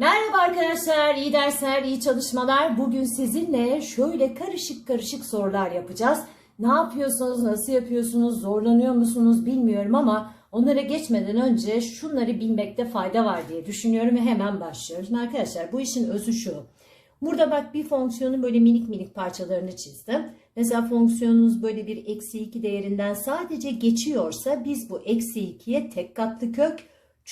Merhaba arkadaşlar, iyi dersler, iyi çalışmalar. Bugün sizinle şöyle karışık karışık sorular yapacağız. Ne yapıyorsunuz, nasıl yapıyorsunuz, zorlanıyor musunuz bilmiyorum ama onlara geçmeden önce şunları bilmekte fayda var diye düşünüyorum ve hemen başlıyoruz. Arkadaşlar bu işin özü şu. Burada bak bir fonksiyonun böyle minik minik parçalarını çizdim. Mesela fonksiyonunuz böyle bir eksi 2 değerinden sadece geçiyorsa biz bu eksi 2'ye tek katlı kök,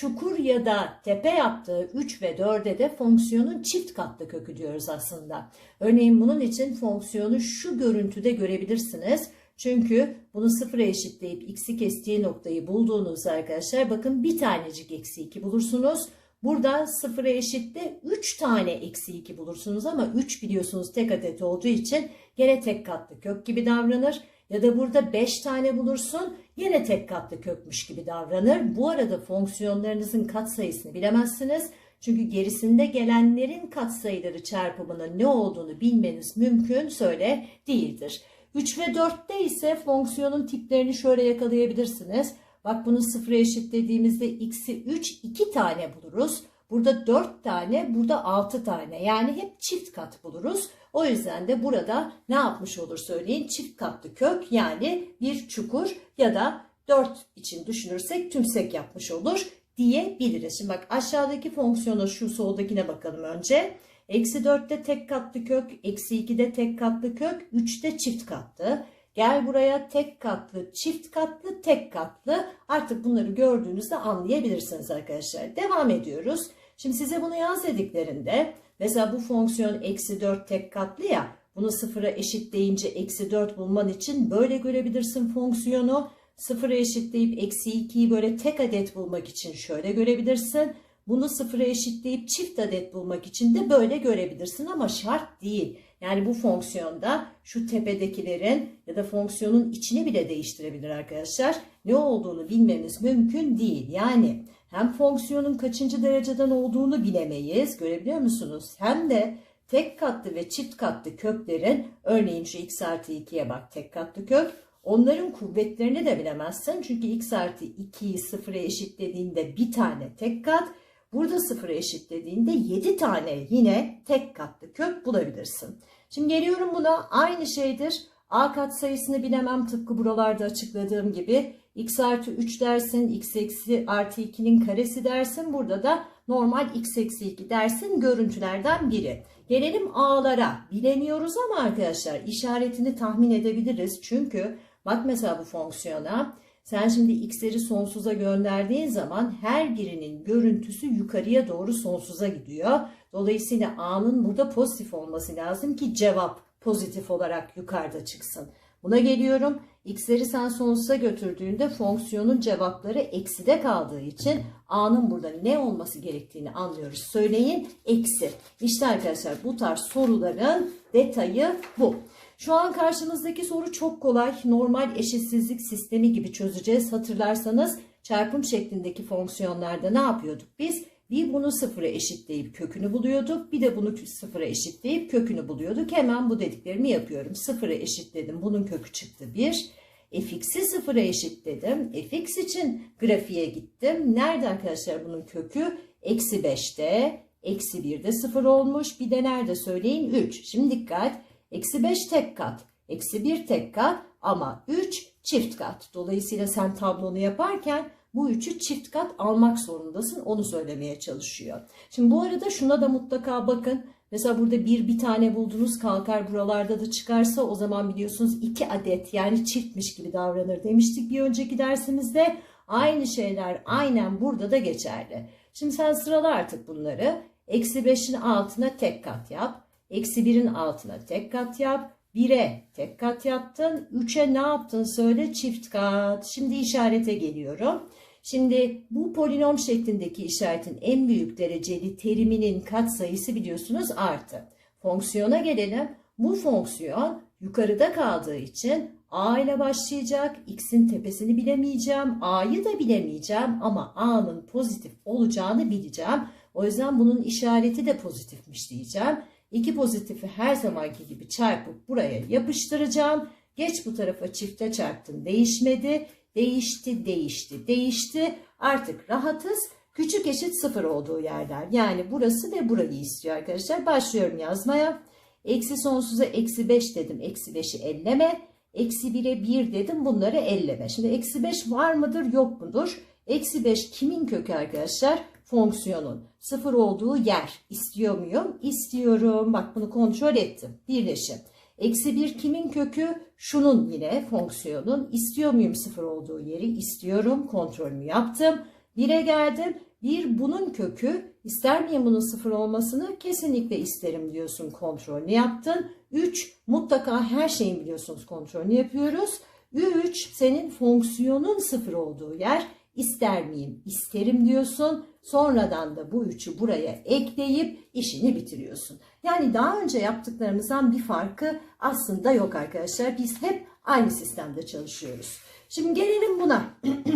çukur ya da tepe yaptığı 3 ve 4'e de fonksiyonun çift katlı kökü diyoruz aslında. Örneğin bunun için fonksiyonu şu görüntüde görebilirsiniz. Çünkü bunu sıfıra eşitleyip x'i kestiği noktayı bulduğunuzda arkadaşlar bakın bir tanecik eksi 2 bulursunuz. Burada sıfıra eşitte 3 tane eksi 2 bulursunuz ama 3 biliyorsunuz tek adet olduğu için gene tek katlı kök gibi davranır. Ya da burada 5 tane bulursun yine tek katlı kökmüş gibi davranır. Bu arada fonksiyonlarınızın katsayısını bilemezsiniz. Çünkü gerisinde gelenlerin katsayıları çarpımının ne olduğunu bilmeniz mümkün söyle değildir. 3 ve 4'te ise fonksiyonun tiplerini şöyle yakalayabilirsiniz. Bak bunu sıfıra eşitlediğimizde x'i 3 2 tane buluruz. Burada 4 tane, burada 6 tane. Yani hep çift kat buluruz. O yüzden de burada ne yapmış olur söyleyin? Çift katlı kök yani bir çukur ya da 4 için düşünürsek tümsek yapmış olur diyebiliriz. Şimdi bak aşağıdaki fonksiyona şu soldakine bakalım önce. Eksi 4'te tek katlı kök, eksi 2'de tek katlı kök, 3'te çift katlı. Gel buraya tek katlı, çift katlı, tek katlı. Artık bunları gördüğünüzde anlayabilirsiniz arkadaşlar. Devam ediyoruz. Şimdi size bunu yaz dediklerinde mesela bu fonksiyon eksi 4 tek katlı ya bunu sıfıra eşitleyince eksi 4 bulman için böyle görebilirsin fonksiyonu. Sıfıra eşitleyip eksi 2'yi böyle tek adet bulmak için şöyle görebilirsin. Bunu sıfıra eşitleyip çift adet bulmak için de böyle görebilirsin ama şart değil. Yani bu fonksiyonda şu tepedekilerin ya da fonksiyonun içini bile değiştirebilir arkadaşlar. Ne olduğunu bilmemiz mümkün değil. Yani hem fonksiyonun kaçıncı dereceden olduğunu bilemeyiz. Görebiliyor musunuz? Hem de tek katlı ve çift katlı köklerin örneğin şu x artı 2'ye bak tek katlı kök. Onların kuvvetlerini de bilemezsin. Çünkü x artı 2'yi sıfıra eşitlediğinde bir tane tek kat. Burada sıfıra eşitlediğinde 7 tane yine tek katlı kök bulabilirsin. Şimdi geliyorum buna aynı şeydir. A kat sayısını bilemem tıpkı buralarda açıkladığım gibi. X artı 3 dersin, x eksi artı 2'nin karesi dersin. Burada da normal x eksi 2 dersin görüntülerden biri. Gelelim A'lara. Bilemiyoruz ama arkadaşlar işaretini tahmin edebiliriz. Çünkü bak mesela bu fonksiyona sen şimdi x'leri sonsuza gönderdiğin zaman her birinin görüntüsü yukarıya doğru sonsuza gidiyor. Dolayısıyla a'nın burada pozitif olması lazım ki cevap pozitif olarak yukarıda çıksın. Buna geliyorum. X'leri sen sonsuza götürdüğünde fonksiyonun cevapları ekside kaldığı için a'nın burada ne olması gerektiğini anlıyoruz. Söyleyin eksi. İşte arkadaşlar bu tarz soruların detayı bu. Şu an karşımızdaki soru çok kolay. Normal eşitsizlik sistemi gibi çözeceğiz. Hatırlarsanız çarpım şeklindeki fonksiyonlarda ne yapıyorduk biz? Bir bunu sıfıra eşitleyip kökünü buluyorduk. Bir de bunu sıfıra eşitleyip kökünü buluyorduk. Hemen bu dediklerimi yapıyorum. Sıfıra eşitledim. Bunun kökü çıktı 1. fx'i sıfıra eşitledim. fx için grafiğe gittim. Nerede arkadaşlar bunun kökü? Eksi 5'te. Eksi 1'de 0 olmuş. Bir de nerede söyleyin? 3. Şimdi dikkat. Eksi 5 tek kat. Eksi 1 tek kat ama 3 çift kat. Dolayısıyla sen tablonu yaparken bu üçü çift kat almak zorundasın. Onu söylemeye çalışıyor. Şimdi bu arada şuna da mutlaka bakın. Mesela burada bir bir tane buldunuz kalkar buralarda da çıkarsa o zaman biliyorsunuz iki adet yani çiftmiş gibi davranır demiştik bir önceki dersimizde. Aynı şeyler aynen burada da geçerli. Şimdi sen sırala artık bunları. Eksi 5'in altına tek kat yap. Eksi 1'in altına tek kat yap. 1'e tek kat yaptın. 3'e ne yaptın söyle çift kat. Şimdi işarete geliyorum. Şimdi bu polinom şeklindeki işaretin en büyük dereceli teriminin katsayısı biliyorsunuz artı. Fonksiyona gelelim. Bu fonksiyon yukarıda kaldığı için a ile başlayacak. X'in tepesini bilemeyeceğim. A'yı da bilemeyeceğim ama A'nın pozitif olacağını bileceğim. O yüzden bunun işareti de pozitifmiş diyeceğim. İki pozitifi her zamanki gibi çarpıp buraya yapıştıracağım. Geç bu tarafa çifte çarptım değişmedi. Değişti, değişti, değişti. Artık rahatız. Küçük eşit sıfır olduğu yerler. Yani burası ve burayı istiyor arkadaşlar. Başlıyorum yazmaya. Eksi sonsuza eksi 5 dedim. Eksi 5'i elleme. Eksi 1'e 1 dedim. Bunları elleme. Şimdi eksi 5 var mıdır yok mudur? Eksi 5 kimin kökü arkadaşlar? Fonksiyonun. Sıfır olduğu yer. İstiyor muyum? İstiyorum. Bak bunu kontrol ettim. Birleşim. Eksi 1 kimin kökü? Şunun yine fonksiyonun. İstiyor muyum sıfır olduğu yeri? İstiyorum. Kontrolümü yaptım. 1'e geldim. 1 bunun kökü. İster miyim bunun sıfır olmasını? Kesinlikle isterim diyorsun. Kontrolünü yaptın. 3 mutlaka her şeyin biliyorsunuz kontrolünü yapıyoruz. 3 senin fonksiyonun sıfır olduğu yer. İster miyim? İsterim diyorsun. Sonradan da bu üçü buraya ekleyip işini bitiriyorsun. Yani daha önce yaptıklarımızdan bir farkı aslında yok arkadaşlar. Biz hep aynı sistemde çalışıyoruz. Şimdi gelelim buna.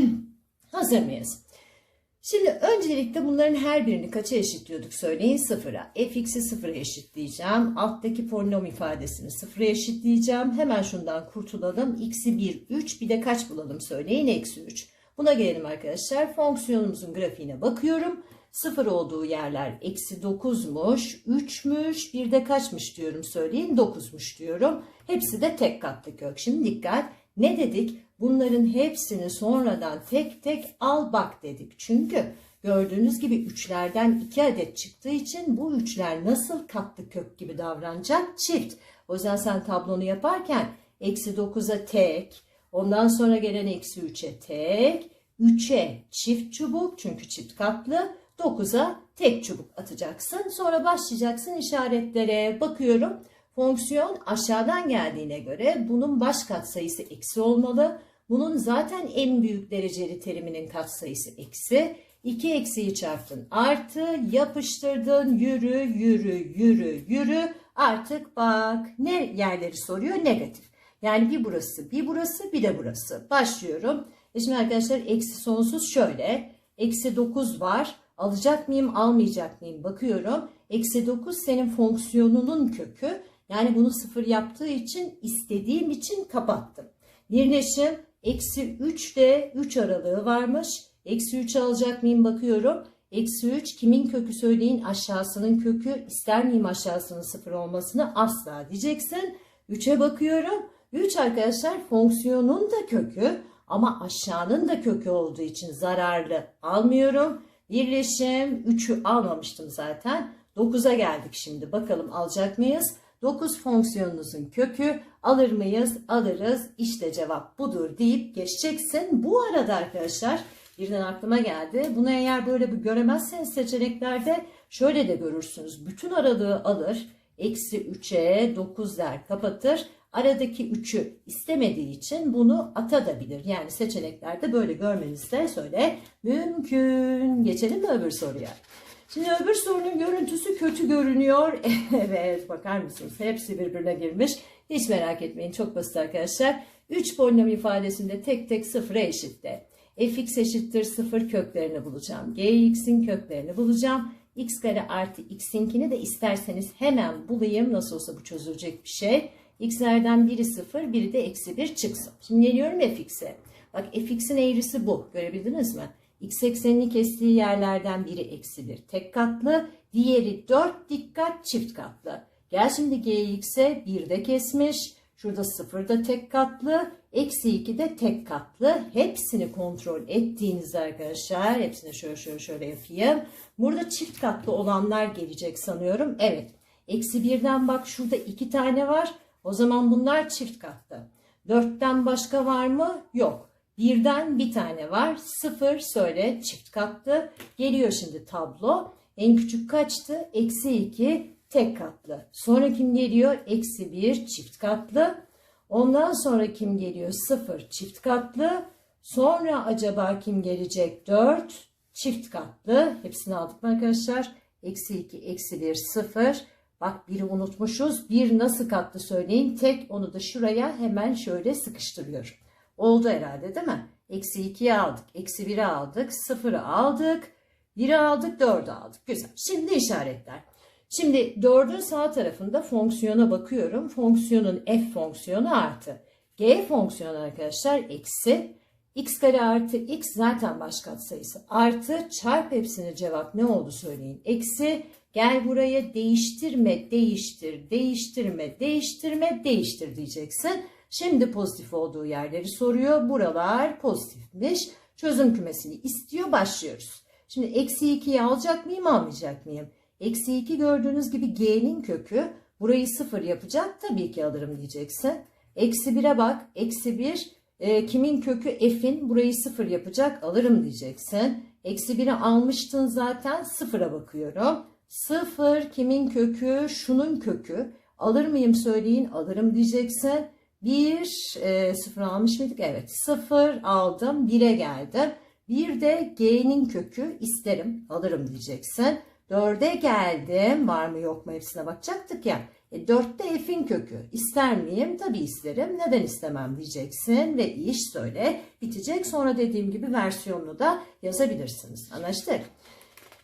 Hazır mıyız? Şimdi öncelikle bunların her birini kaça eşitliyorduk söyleyin sıfıra. fx'i sıfıra eşitleyeceğim. Alttaki polinom ifadesini sıfıra eşitleyeceğim. Hemen şundan kurtulalım. x'i 1, 3 bir de kaç bulalım söyleyin eksi 3. Buna gelelim arkadaşlar. Fonksiyonumuzun grafiğine bakıyorum. Sıfır olduğu yerler eksi 9'muş, 3'müş, bir de kaçmış diyorum söyleyin 9'muş diyorum. Hepsi de tek katlı kök. Şimdi dikkat ne dedik? Bunların hepsini sonradan tek tek al bak dedik. Çünkü gördüğünüz gibi üçlerden iki adet çıktığı için bu üçler nasıl katlı kök gibi davranacak? Çift. O yüzden sen tablonu yaparken eksi 9'a tek, ondan sonra gelen eksi 3'e tek, 3'e çift çubuk çünkü çift katlı, 9'a tek çubuk atacaksın. Sonra başlayacaksın işaretlere. Bakıyorum fonksiyon aşağıdan geldiğine göre bunun baş katsayısı eksi olmalı. Bunun zaten en büyük dereceli teriminin katsayısı eksi. 2 eksiyi çarptın artı yapıştırdın yürü yürü yürü yürü artık bak ne yerleri soruyor negatif. Yani bir burası bir burası bir de burası. Başlıyorum. E şimdi arkadaşlar eksi sonsuz şöyle. Eksi 9 var. Alacak mıyım almayacak mıyım bakıyorum. Eksi 9 senin fonksiyonunun kökü. Yani bunu sıfır yaptığı için istediğim için kapattım. Birleşim eksi 3 de 3 aralığı varmış. Eksi 3 alacak mıyım bakıyorum. Eksi 3 kimin kökü söyleyin aşağısının kökü ister miyim aşağısının sıfır olmasını asla diyeceksin. 3'e bakıyorum. 3 arkadaşlar fonksiyonun da kökü ama aşağının da kökü olduğu için zararlı almıyorum. Birleşim 3'ü almamıştım zaten. 9'a geldik şimdi. Bakalım alacak mıyız? 9 fonksiyonunuzun kökü alır mıyız? Alırız. İşte cevap budur deyip geçeceksin. Bu arada arkadaşlar birden aklıma geldi. Bunu eğer böyle bir göremezseniz seçeneklerde şöyle de görürsünüz. Bütün aralığı alır. Eksi 3'e 9 der kapatır. Aradaki 3'ü istemediği için bunu atabilir. Yani seçeneklerde böyle görmeniz de söyle mümkün. Geçelim mi öbür soruya? Şimdi öbür sorunun görüntüsü kötü görünüyor. evet bakar mısınız? Hepsi birbirine girmiş. Hiç merak etmeyin çok basit arkadaşlar. 3 polinom ifadesinde tek tek sıfıra eşitte. fx eşittir 0 köklerini bulacağım. gx'in köklerini bulacağım. x kare artı x'inkini de isterseniz hemen bulayım. Nasıl olsa bu çözülecek bir şey. X'lerden biri 0 biri de eksi 1 çıksın. Şimdi geliyorum fx'e. Bak fx'in eğrisi bu. Görebildiniz mi? x eksenini kestiği yerlerden biri eksi 1 tek katlı, diğeri 4 dikkat çift katlı. Gel şimdi gx'e 1 de kesmiş, şurada 0 da tek katlı, eksi 2 de tek katlı. Hepsini kontrol ettiğinizde arkadaşlar, hepsini şöyle şöyle şöyle yapayım. Burada çift katlı olanlar gelecek sanıyorum. Evet, eksi 1'den bak şurada 2 tane var. O zaman bunlar çift katlı. 4'ten başka var mı? Yok. Birden bir tane var. Sıfır söyle çift katlı. Geliyor şimdi tablo. En küçük kaçtı? Eksi 2 tek katlı. Sonra kim geliyor? Eksi 1 çift katlı. Ondan sonra kim geliyor? 0 çift katlı. Sonra acaba kim gelecek? 4 çift katlı. Hepsini aldık mı arkadaşlar? Eksi 2, eksi 1, 0. Bak biri unutmuşuz. Bir nasıl katlı söyleyin. Tek onu da şuraya hemen şöyle sıkıştırıyorum. Oldu herhalde değil mi? Eksi 2'yi aldık. Eksi 1'i aldık. 0'ı aldık. 1'i aldık. 4'ü aldık. Güzel. Şimdi işaretler. Şimdi 4'ün sağ tarafında fonksiyona bakıyorum. Fonksiyonun f fonksiyonu artı. G fonksiyonu arkadaşlar eksi. x kare artı x zaten baş katsayısı. Artı çarp hepsini cevap ne oldu söyleyin. Eksi gel buraya değiştirme, değiştir, değiştirme, değiştirme, değiştir diyeceksin. Şimdi pozitif olduğu yerleri soruyor. Buralar pozitifmiş. Çözüm kümesini istiyor. Başlıyoruz. Şimdi eksi 2'yi alacak mıyım almayacak mıyım? Eksi 2 gördüğünüz gibi g'nin kökü burayı 0 yapacak. Tabii ki alırım diyeceksin. Eksi 1'e bak. Eksi 1 e, kimin kökü f'in burayı 0 yapacak alırım diyeceksin. Eksi 1'i almıştın zaten 0'a bakıyorum. 0 kimin kökü şunun kökü. Alır mıyım söyleyin alırım diyeceksin. 1 e, 0 almış mıydık? Evet 0 aldım 1'e geldim. Bir de g'nin kökü isterim alırım diyeceksin. 4'e geldim var mı yok mu hepsine bakacaktık ya. E, 4'te f'in kökü ister miyim? Tabii isterim. Neden istemem diyeceksin ve iş söyle bitecek. Sonra dediğim gibi versiyonunu da yazabilirsiniz. Anlaştık?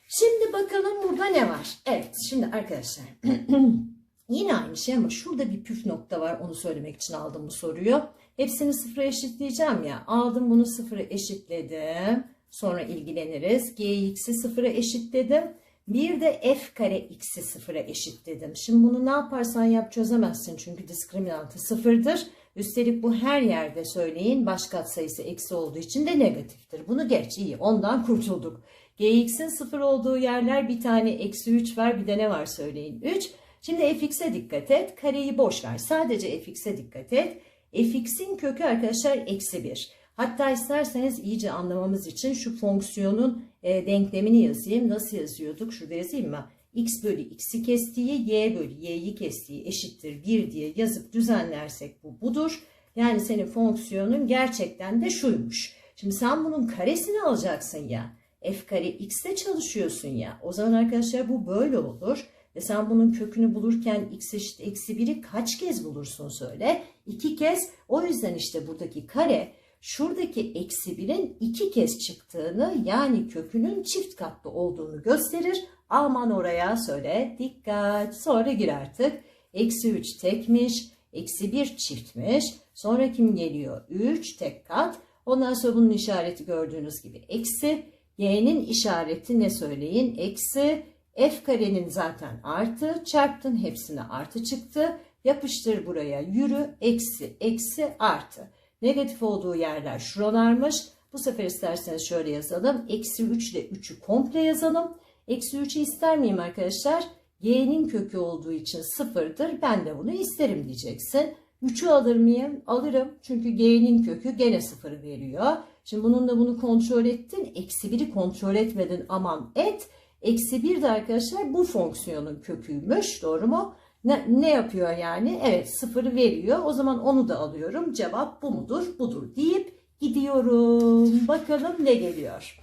Şimdi bakalım burada ne var? Evet şimdi arkadaşlar yine aynı şey ama şurada bir püf nokta var onu söylemek için aldım bu soruyu. Hepsini sıfıra eşitleyeceğim ya. Aldım bunu sıfıra eşitledim. Sonra ilgileniriz. Gx'i sıfıra eşitledim. Bir de f kare x'i sıfıra eşitledim. Şimdi bunu ne yaparsan yap çözemezsin çünkü diskriminantı sıfırdır. Üstelik bu her yerde söyleyin baş katsayısı eksi olduğu için de negatiftir. Bunu geç iyi ondan kurtulduk. Gx'in sıfır olduğu yerler bir tane eksi 3 var bir de ne var söyleyin 3. Şimdi fx'e dikkat et kareyi boş ver sadece fx'e dikkat et. fx'in kökü arkadaşlar eksi 1. Hatta isterseniz iyice anlamamız için şu fonksiyonun e, denklemini yazayım. Nasıl yazıyorduk? Şurada yazayım mı? x bölü x'i kestiği, y bölü y'yi kestiği eşittir 1 diye yazıp düzenlersek bu budur. Yani senin fonksiyonun gerçekten de şuymuş. Şimdi sen bunun karesini alacaksın ya. F kare x'te çalışıyorsun ya. O zaman arkadaşlar bu böyle olur. Ve sen bunun kökünü bulurken x eşit eksi 1'i kaç kez bulursun söyle? 2 kez. O yüzden işte buradaki kare şuradaki eksi 1'in iki kez çıktığını yani kökünün çift katlı olduğunu gösterir. Aman oraya söyle dikkat sonra gir artık. Eksi 3 tekmiş, eksi 1 çiftmiş. Sonra kim geliyor? 3 tek kat. Ondan sonra bunun işareti gördüğünüz gibi eksi. Y'nin işareti ne söyleyin? Eksi. F karenin zaten artı. Çarptın hepsine artı çıktı. Yapıştır buraya yürü. Eksi, eksi, artı. Negatif olduğu yerler şuralarmış. Bu sefer isterseniz şöyle yazalım. Eksi 3 ile 3'ü komple yazalım. Eksi 3'ü ister miyim arkadaşlar? Y'nin kökü olduğu için sıfırdır. Ben de bunu isterim diyeceksin. 3'ü alır mıyım? Alırım. Çünkü G'nin kökü gene sıfırı veriyor. Şimdi bununla bunu kontrol ettin. Eksi 1'i kontrol etmedin aman et. Eksi 1 de arkadaşlar bu fonksiyonun köküymüş. Doğru mu? Ne, ne yapıyor yani? Evet sıfırı veriyor. O zaman onu da alıyorum. Cevap bu mudur? Budur deyip gidiyorum. Bakalım ne geliyor.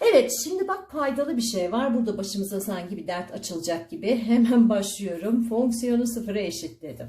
Evet şimdi bak faydalı bir şey var. Burada başımıza sanki bir dert açılacak gibi. Hemen başlıyorum. Fonksiyonu sıfıra eşitledim.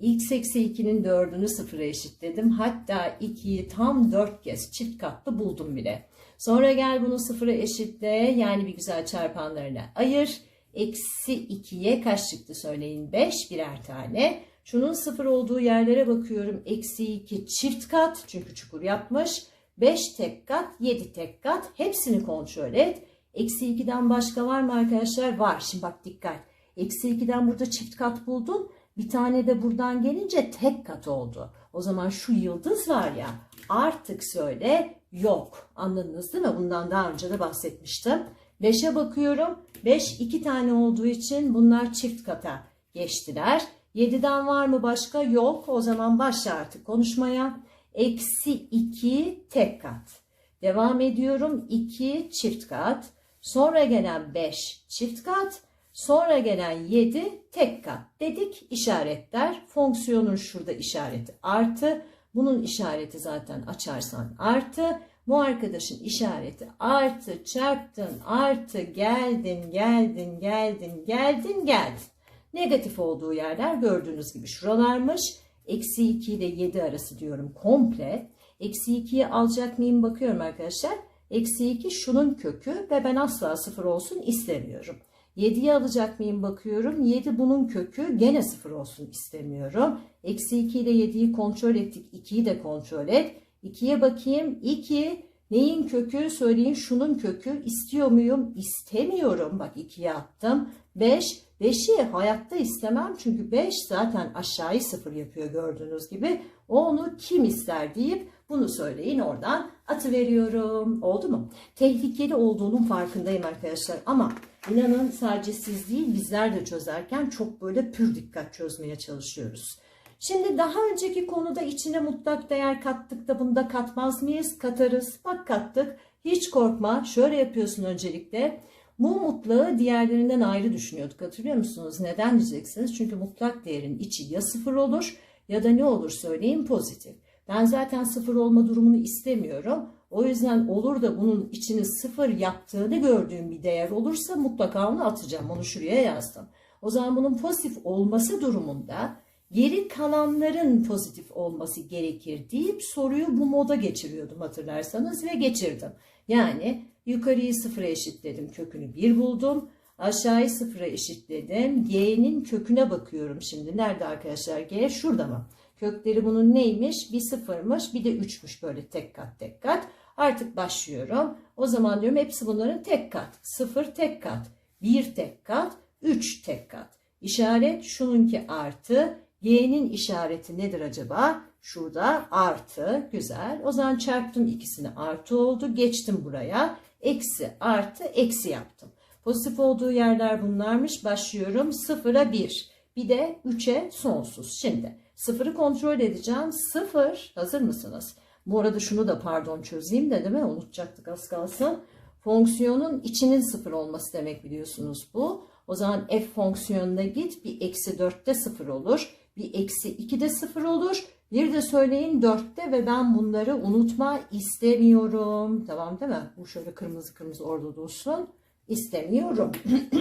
X eksi 2'nin dördünü sıfıra eşitledim. Hatta 2'yi tam 4 kez çift katlı buldum bile. Sonra gel bunu sıfıra eşitle. Yani bir güzel çarpanlarına ayır. Eksi 2'ye kaç çıktı söyleyin? 5 birer tane. Şunun sıfır olduğu yerlere bakıyorum. Eksi 2 çift kat çünkü çukur yapmış. 5 tek kat, 7 tek kat. Hepsini kontrol et. Eksi 2'den başka var mı arkadaşlar? Var. Şimdi bak dikkat. Eksi 2'den burada çift kat buldun. Bir tane de buradan gelince tek kat oldu. O zaman şu yıldız var ya artık söyle yok. Anladınız değil mi? Bundan daha önce de bahsetmiştim. 5'e bakıyorum. 5 iki tane olduğu için bunlar çift kata geçtiler. 7'den var mı başka? Yok. O zaman başla artık konuşmaya. Eksi 2 tek kat. Devam ediyorum. 2 çift kat. Sonra gelen 5 çift kat. Sonra gelen 7 tek kat dedik işaretler. Fonksiyonun şurada işareti artı. Bunun işareti zaten açarsan artı. Bu arkadaşın işareti artı çarptın artı geldin geldin geldin geldin geldin. Negatif olduğu yerler gördüğünüz gibi şuralarmış. Eksi 2 ile 7 arası diyorum komple. Eksi 2'yi alacak mıyım bakıyorum arkadaşlar. Eksi 2 şunun kökü ve ben asla sıfır olsun istemiyorum. 7'yi alacak mıyım bakıyorum. 7 bunun kökü gene 0 olsun istemiyorum. Eksi 2 ile 7'yi kontrol ettik. 2'yi de kontrol et. 2'ye bakayım. 2 neyin kökü söyleyin şunun kökü istiyor muyum? İstemiyorum. Bak 2'ye attım. 5 5'i hayatta istemem çünkü 5 zaten aşağıyı sıfır yapıyor gördüğünüz gibi. Onu kim ister deyip bunu söyleyin oradan atı veriyorum. Oldu mu? Tehlikeli olduğunun farkındayım arkadaşlar ama inanın sadece siz değil bizler de çözerken çok böyle pür dikkat çözmeye çalışıyoruz. Şimdi daha önceki konuda içine mutlak değer kattık da bunu da katmaz mıyız? Katarız. Bak kattık. Hiç korkma. Şöyle yapıyorsun öncelikle. Bu mutlağı diğerlerinden ayrı düşünüyorduk. Hatırlıyor musunuz? Neden diyeceksiniz? Çünkü mutlak değerin içi ya sıfır olur ya da ne olur söyleyin pozitif. Ben zaten sıfır olma durumunu istemiyorum. O yüzden olur da bunun içini sıfır yaptığını gördüğüm bir değer olursa mutlaka onu atacağım. Onu şuraya yazdım. O zaman bunun pozitif olması durumunda geri kalanların pozitif olması gerekir deyip soruyu bu moda geçiriyordum hatırlarsanız ve geçirdim. Yani yukarıyı sıfıra eşitledim kökünü 1 buldum. Aşağıyı sıfıra eşitledim. G'nin köküne bakıyorum şimdi. Nerede arkadaşlar G? Şurada mı? Kökleri bunun neymiş? Bir sıfırmış bir de üçmüş böyle tek kat tek kat. Artık başlıyorum. O zaman diyorum hepsi bunların tek kat. Sıfır tek kat. Bir tek kat. Üç tek kat. İşaret şununki artı. Y'nin işareti nedir acaba? Şurada artı. Güzel. O zaman çarptım ikisini artı oldu. Geçtim buraya. Eksi artı eksi yaptım. Pozitif olduğu yerler bunlarmış. Başlıyorum. Sıfıra bir. Bir de 3'e sonsuz. Şimdi sıfırı kontrol edeceğim. Sıfır. Hazır mısınız? Bu arada şunu da pardon çözeyim de değil mi? Unutacaktık az kalsın. Fonksiyonun içinin sıfır olması demek biliyorsunuz bu. O zaman f fonksiyonuna git. Bir eksi 4'te sıfır olur. Bir eksi 2'de sıfır olur. Bir de söyleyin 4'te ve ben bunları unutma istemiyorum. Tamam değil mi? Bu şöyle kırmızı kırmızı orada dursun. İstemiyorum.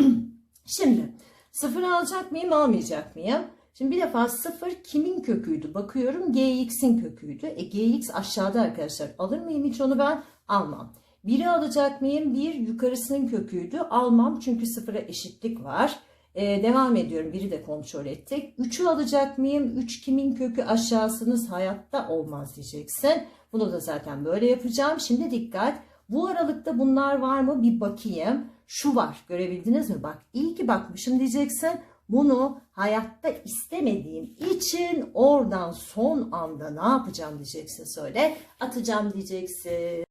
Şimdi sıfır alacak mıyım almayacak mıyım? Şimdi bir defa sıfır kimin köküydü? Bakıyorum gx'in köküydü. E gx aşağıda arkadaşlar. Alır mıyım hiç onu ben? Almam. Biri alacak mıyım? Bir yukarısının köküydü. Almam çünkü sıfıra eşitlik var. Ee, devam ediyorum. Biri de kontrol ettik. Üçü alacak mıyım? Üç kimin kökü aşağısınız hayatta olmaz diyeceksin. Bunu da zaten böyle yapacağım. Şimdi dikkat. Bu aralıkta bunlar var mı? Bir bakayım. Şu var. Görebildiniz mi? Bak iyi ki bakmışım diyeceksin. Bunu hayatta istemediğim için oradan son anda ne yapacağım diyeceksin söyle. Atacağım diyeceksin.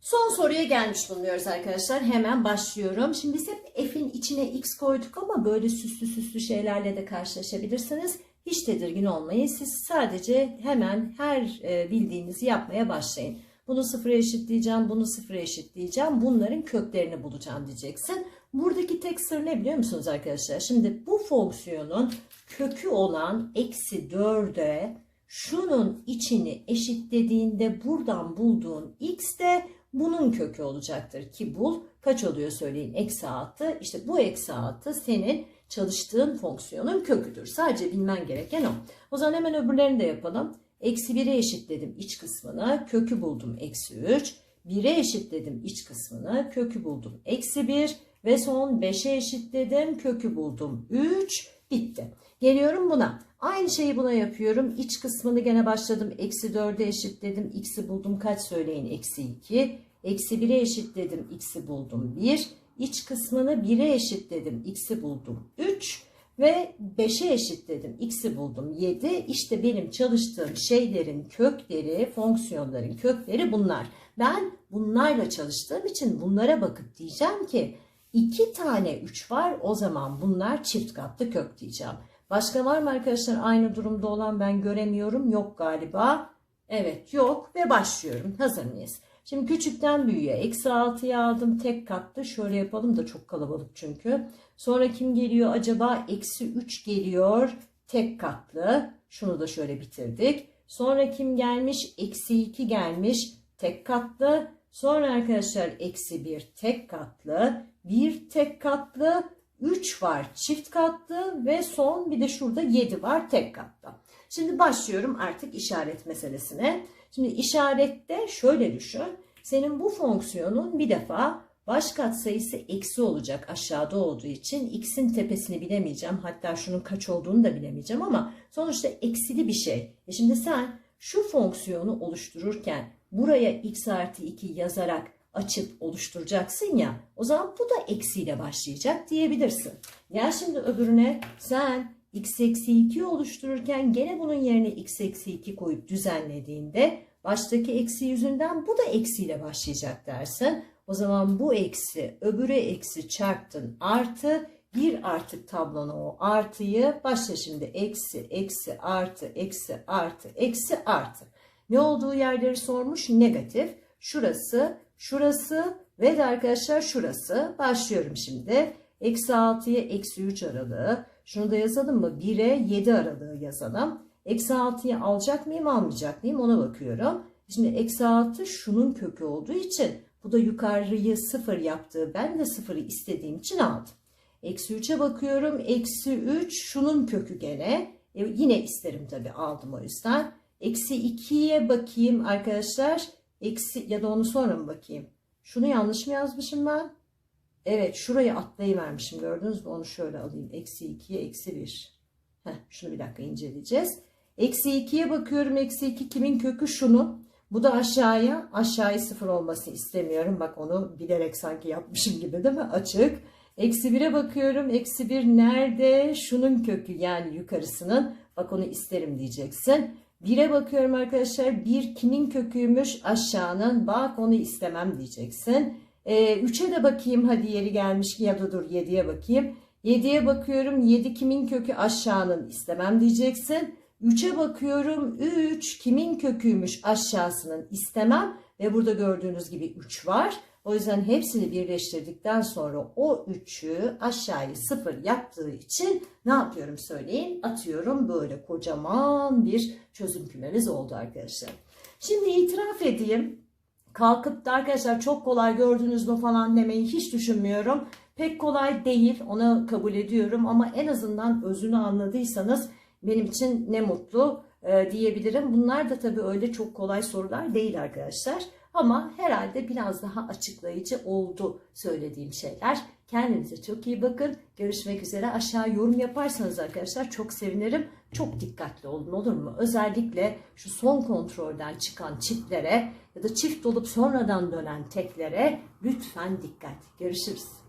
Son soruya gelmiş bulunuyoruz arkadaşlar. Hemen başlıyorum. Şimdi biz hep f'in içine x koyduk ama böyle süslü süslü şeylerle de karşılaşabilirsiniz. Hiç tedirgin olmayın. Siz sadece hemen her e, bildiğinizi yapmaya başlayın. Bunu sıfıra eşitleyeceğim, bunu sıfıra eşitleyeceğim. Bunların köklerini bulacağım diyeceksin. Buradaki tek sır ne biliyor musunuz arkadaşlar? Şimdi bu fonksiyonun kökü olan eksi 4'e şunun içini eşitlediğinde buradan bulduğun x de bunun kökü olacaktır. Ki bul kaç oluyor söyleyin? Eksi 6 işte bu eksi 6 senin çalıştığın fonksiyonun köküdür. Sadece bilmen gereken o. O zaman hemen öbürlerini de yapalım. Eksi 1'e eşitledim iç kısmını kökü buldum eksi 3 1'e eşitledim iç kısmını kökü buldum eksi 1 ve son 5'e eşitledim kökü buldum 3 bitti geliyorum buna Aynı şeyi buna yapıyorum. İç kısmını gene başladım. Eksi 4'e eşitledim. X'i buldum. Kaç söyleyin? Eksi 2. Eksi 1'e eşitledim. X'i buldum. 1. İç kısmını 1'e eşitledim. X'i buldum. 3. Ve 5'e eşitledim. X'i buldum. 7. İşte benim çalıştığım şeylerin kökleri, fonksiyonların kökleri bunlar. Ben bunlarla çalıştığım için bunlara bakıp diyeceğim ki 2 tane 3 var. O zaman bunlar çift katlı kök diyeceğim. Başka var mı arkadaşlar aynı durumda olan ben göremiyorum. Yok galiba. Evet yok ve başlıyorum. Hazır mıyız? Şimdi küçükten büyüğe eksi 6'ya aldım. Tek katlı şöyle yapalım da çok kalabalık çünkü. Sonra kim geliyor acaba? Eksi 3 geliyor. Tek katlı. Şunu da şöyle bitirdik. Sonra kim gelmiş? Eksi 2 gelmiş. Tek katlı. Sonra arkadaşlar eksi 1 tek katlı. 1 tek katlı 3 var çift katlı ve son bir de şurada 7 var tek katlı. Şimdi başlıyorum artık işaret meselesine. Şimdi işarette şöyle düşün. Senin bu fonksiyonun bir defa baş katsayısı eksi olacak aşağıda olduğu için x'in tepesini bilemeyeceğim. Hatta şunun kaç olduğunu da bilemeyeceğim ama sonuçta eksili bir şey. E şimdi sen şu fonksiyonu oluştururken buraya x artı 2 yazarak açıp oluşturacaksın ya o zaman bu da eksiyle başlayacak diyebilirsin. Gel şimdi öbürüne sen x eksi 2 oluştururken gene bunun yerine x eksi 2 koyup düzenlediğinde baştaki eksi yüzünden bu da eksiyle başlayacak dersin. O zaman bu eksi öbürü eksi çarptın artı bir artık tablona o artıyı başla şimdi eksi eksi artı eksi artı eksi artı. Ne olduğu yerleri sormuş negatif. Şurası şurası ve de arkadaşlar şurası. Başlıyorum şimdi. Eksi 6'ya eksi 3 aralığı. Şunu da yazalım mı? 1'e 7 aralığı yazalım. Eksi 6'yı alacak mıyım almayacak mıyım ona bakıyorum. Şimdi eksi 6 şunun kökü olduğu için bu da yukarıyı 0 yaptığı ben de 0'ı istediğim için aldım. Eksi 3'e bakıyorum. Eksi 3 şunun kökü gene. E, yine isterim tabii aldım o yüzden. Eksi 2'ye bakayım arkadaşlar. Eksi ya da onu sonra mı bakayım? Şunu yanlış mı yazmışım ben? Evet şurayı atlayıvermişim gördünüz mü? Onu şöyle alayım. Eksi 2'ye eksi 1. Heh, şunu bir dakika inceleyeceğiz. Eksi 2'ye bakıyorum. Eksi 2 kimin kökü? Şunun. Bu da aşağıya. Aşağıya sıfır olmasını istemiyorum. Bak onu bilerek sanki yapmışım gibi değil mi? Açık. Eksi 1'e bakıyorum. Eksi 1 nerede? Şunun kökü yani yukarısının. Bak onu isterim diyeceksin. 1'e bakıyorum arkadaşlar. 1 kimin köküymüş? Aşağının. Bak onu istemem diyeceksin. E, 3'e de bakayım hadi yeri gelmiş ya da dur 7'ye bakayım. 7'ye bakıyorum 7 kimin kökü aşağının istemem diyeceksin. 3'e bakıyorum 3 kimin köküymüş aşağısının istemem ve burada gördüğünüz gibi 3 var. O yüzden hepsini birleştirdikten sonra o 3'ü aşağıya 0 yaptığı için ne yapıyorum söyleyin? Atıyorum böyle kocaman bir çözüm kümemiz oldu arkadaşlar. Şimdi itiraf edeyim. Kalkıp da arkadaşlar çok kolay gördünüz mü falan demeyi hiç düşünmüyorum. Pek kolay değil onu kabul ediyorum ama en azından özünü anladıysanız benim için ne mutlu e, diyebilirim. Bunlar da tabii öyle çok kolay sorular değil arkadaşlar. Ama herhalde biraz daha açıklayıcı oldu söylediğim şeyler. Kendinize çok iyi bakın. Görüşmek üzere. Aşağı yorum yaparsanız arkadaşlar çok sevinirim. Çok dikkatli olun olur mu? Özellikle şu son kontrolden çıkan çiftlere ya da çift olup sonradan dönen teklere lütfen dikkat. Görüşürüz.